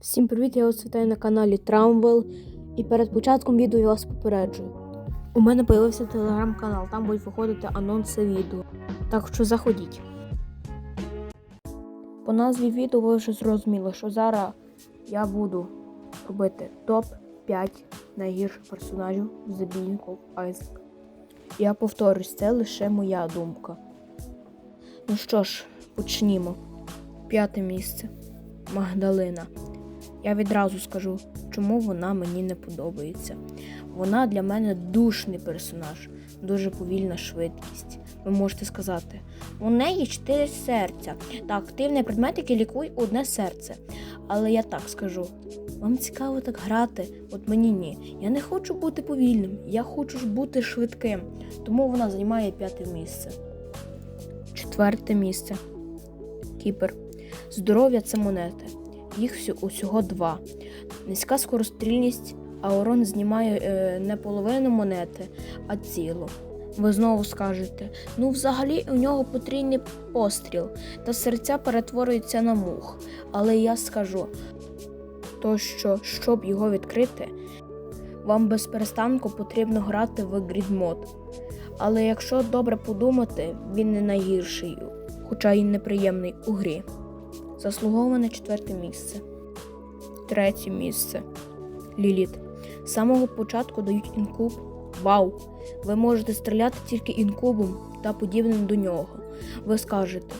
Всім привіт, я вас вітаю на каналі Трамвел. І перед початком відео я вас попереджую. У мене з'явився телеграм-канал, там будуть виходити анонси відео. Так що заходіть. По назві відео ви вже зрозуміли, що зараз я буду робити топ-5 найгірших персонажів з The Being of Isaac. Я повторюсь, це лише моя думка. Ну що ж, почнімо. П'яте місце. Магдалина. Я відразу скажу, чому вона мені не подобається. Вона для мене душний персонаж, дуже повільна швидкість. Ви можете сказати, у неї чотири серця та активний предмет, який лікує одне серце. Але я так скажу: вам цікаво так грати, от мені ні. Я не хочу бути повільним, я хочу ж бути швидким. Тому вона займає п'яте місце. Четверте місце. Кіпер. Здоров'я це монети. Їх усього два. Низька скорострільність, а урон знімає е, не половину монети, а цілу. Ви знову скажете: ну, взагалі у нього потрійний постріл, та серця перетворюються на мух. Але я скажу, то що, щоб його відкрити, вам без перестанку потрібно грати в грідмод. Але якщо добре подумати, він не найгірший, хоча й неприємний у грі. Заслуговане четверте місце. Третє місце. Ліліт. З самого початку дають інкуб. Вау! Ви можете стріляти тільки інкубом та подібним до нього. Ви скажете.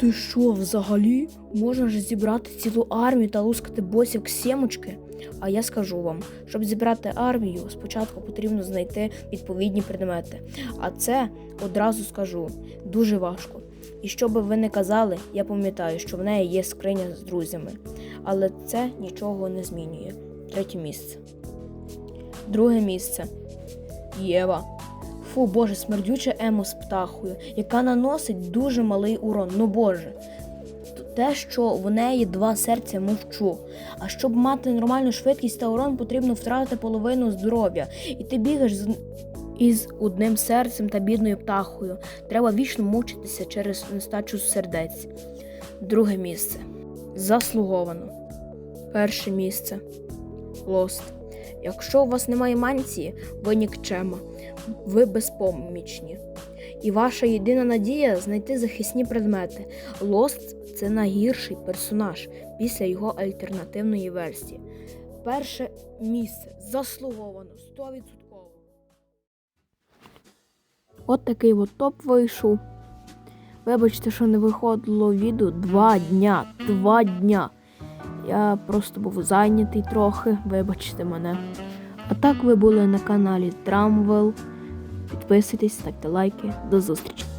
Ти що, взагалі? Можна ж зібрати цілу армію та лускати босів як сімочки? А я скажу вам, щоб зібрати армію, спочатку потрібно знайти відповідні предмети. А це одразу скажу дуже важко. І що би ви не казали, я пам'ятаю, що в неї є скриня з друзями. Але це нічого не змінює. Третє місце. Друге місце. Єва. Фу, боже, смердюче емо з птахою, яка наносить дуже малий урон. Ну боже. Те, що в неї два серця мовчу. А щоб мати нормальну швидкість та урон, потрібно втратити половину здоров'я. І ти бігаєш з із одним серцем та бідною птахою. Треба вічно мучитися через нестачу сердець. Друге місце. Заслуговано. Перше місце. Лост. Якщо у вас немає манції, ви нікчема, ви безпомічні. І ваша єдина надія знайти захисні предмети. Лост це найгірший персонаж після його альтернативної версії. Перше місце заслуговано 100%. От такий от топ вийшов. Вибачте, що не виходило відео два дня. Два дня. Я просто був зайнятий трохи, вибачте мене. А так ви були на каналі Трамвел. Підписуйтесь, ставте лайки. До зустрічі!